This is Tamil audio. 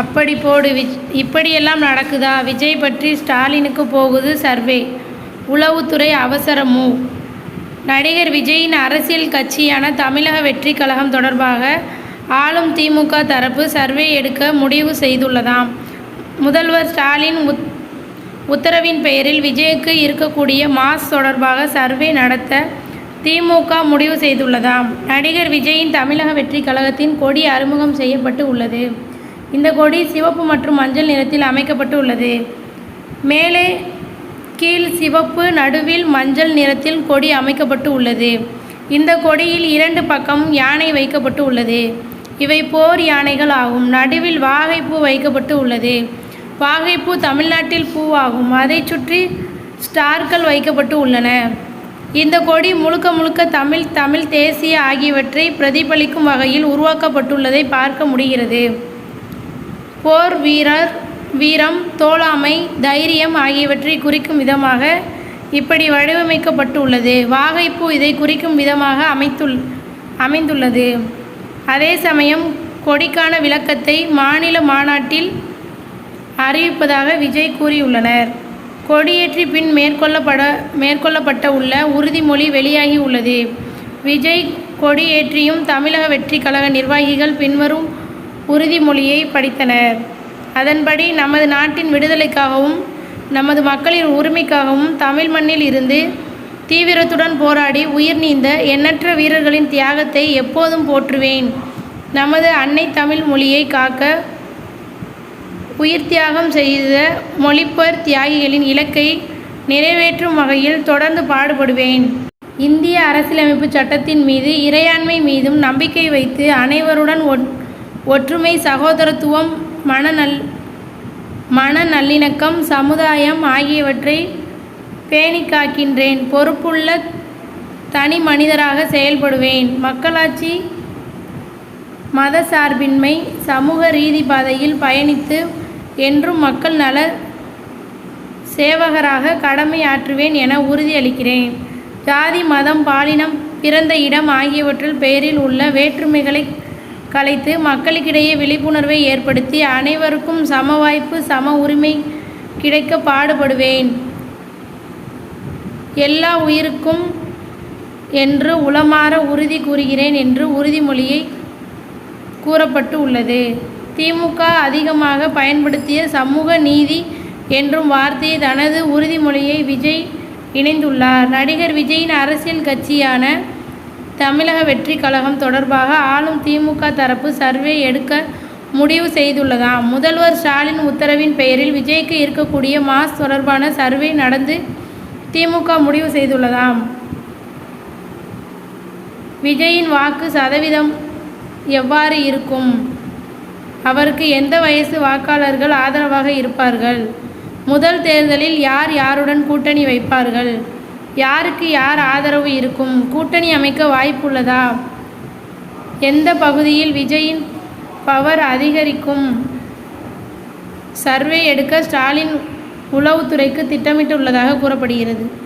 அப்படி போடு விஜ் இப்படியெல்லாம் நடக்குதா? விஜய் பற்றி ஸ்டாலினுக்கு போகுது சர்வே. உளவுத்துறை அவசர நடிகர் விஜயின் அரசியல் கட்சியான தமிழக வெற்றி கழகம் தொடர்பாக ஆளும் திமுக தரப்பு சர்வே எடுக்க முடிவு செய்துள்ளதாம். முதல்வர் ஸ்டாலின் உத் உத்தரவின் பெயரில் விஜய்க்கு இருக்கக்கூடிய மாஸ் தொடர்பாக சர்வே நடத்த திமுக முடிவு செய்துள்ளதாம். நடிகர் விஜயின் தமிழக வெற்றி கழகத்தின் கொடி அறிமுகம் செய்யப்பட்டு உள்ளது. இந்த கொடி சிவப்பு மற்றும் மஞ்சள் நிறத்தில் அமைக்கப்பட்டு உள்ளது மேலே கீழ் சிவப்பு நடுவில் மஞ்சள் நிறத்தில் கொடி அமைக்கப்பட்டு உள்ளது இந்த கொடியில் இரண்டு பக்கம் யானை வைக்கப்பட்டு உள்ளது இவை போர் யானைகள் ஆகும். நடுவில் வாகைப்பூ வைக்கப்பட்டு உள்ளது வாகைப்பூ தமிழ்நாட்டில் பூவாகும். அதை சுற்றி ஸ்டார்கள் வைக்கப்பட்டு உள்ளன இந்த கொடி முழுக்க முழுக்க தமிழ் தமிழ் தேசிய ஆகியவற்றை பிரதிபலிக்கும் வகையில் உருவாக்கப்பட்டுள்ளதை பார்க்க முடிகிறது. போர் வீரர் வீரம் தோழாமை தைரியம் ஆகியவற்றை குறிக்கும் விதமாக இப்படி வடிவமைக்கப்பட்டுள்ளது. வாகைப்பூ இதை குறிக்கும் விதமாக அமைத்துள் அமைந்துள்ளது. அதே சமயம் கொடிக்கான விளக்கத்தை மாநில மாநாட்டில் அறிவிப்பதாக விஜய் கூறியுள்ளனர். கொடியேற்றி பின் மேற்கொள்ளப்பட மேற்கொள்ளப்பட்ட உள்ள உறுதிமொழி வெளியாகி உள்ளது. விஜய் கொடியேற்றியும் தமிழக வெற்றி கழக நிர்வாகிகள் பின்வரும் உறுதிமொழியை படித்தனர். அதன்படி நமது நாட்டின் விடுதலைக்காகவும் நமது மக்களின் உரிமைக்காகவும் தமிழ் மண்ணில் இருந்து தீவிரத்துடன் போராடி உயிர் நீந்த எண்ணற்ற வீரர்களின் தியாகத்தை எப்போதும் போற்றுவேன். நமது அன்னை தமிழ் மொழியை காக்க உயிர் தியாகம் செய்த மொழிப்பர் தியாகிகளின் இலக்கை நிறைவேற்றும் வகையில் தொடர்ந்து பாடுபடுவேன். இந்திய அரசியலமைப்பு சட்டத்தின் மீது இறையாண்மை மீதும் நம்பிக்கை வைத்து அனைவருடன் ஒட் ஒற்றுமை சகோதரத்துவம் மனநல் மன நல்லிணக்கம் சமுதாயம் ஆகியவற்றை பேணிக்காக்கின்றேன். பொறுப்புள்ள தனி மனிதராக செயல்படுவேன். மக்களாட்சி மத சார்பின்மை சமூக ரீதி பாதையில் பயணித்து என்றும் மக்கள் நல சேவகராக கடமையாற்றுவேன் என உறுதியளிக்கிறேன். ஜாதி மதம் பாலினம் பிறந்த இடம் ஆகியவற்றில் பெயரில் உள்ள வேற்றுமைகளை கலைத்து மக்களுக்கிடையே விழிப்புணர்வை ஏற்படுத்தி அனைவருக்கும் சம வாய்ப்பு சம உரிமை கிடைக்க பாடுபடுவேன். எல்லா உயிருக்கும் என்று உளமாற உறுதி கூறுகிறேன் என்று உறுதிமொழியை கூறப்பட்டு உள்ளது. திமுக அதிகமாக பயன்படுத்திய சமூக நீதி என்றும் வார்த்தையை தனது உறுதிமொழியை விஜய் இணைந்துள்ளார். நடிகர் விஜயின் அரசியல் கட்சியான தமிழக வெற்றி கழகம் தொடர்பாக ஆளும் திமுக தரப்பு சர்வே எடுக்க முடிவு செய்துள்ளதாம். முதல்வர் ஸ்டாலின் உத்தரவின் பெயரில் விஜய்க்கு இருக்கக்கூடிய மாஸ் தொடர்பான சர்வே நடந்து திமுக முடிவு செய்துள்ளதாம். விஜயின் வாக்கு சதவீதம் எவ்வாறு இருக்கும்? அவருக்கு எந்த வயசு? வாக்காளர்கள் ஆதரவாக இருப்பார்கள். முதல் தேர்தலில் யார் யாருடன் கூட்டணி வைப்பார்கள்? யாருக்கு யார் ஆதரவு இருக்கும்? கூட்டணி அமைக்க வாய்ப்புள்ளதா? எந்த பகுதியில் விஜயின் பவர் அதிகரிக்கும்? சர்வே எடுக்க ஸ்டாலின் உளவுத்துறைக்கு திட்டமிட்டுள்ளதாக கூறப்படுகிறது.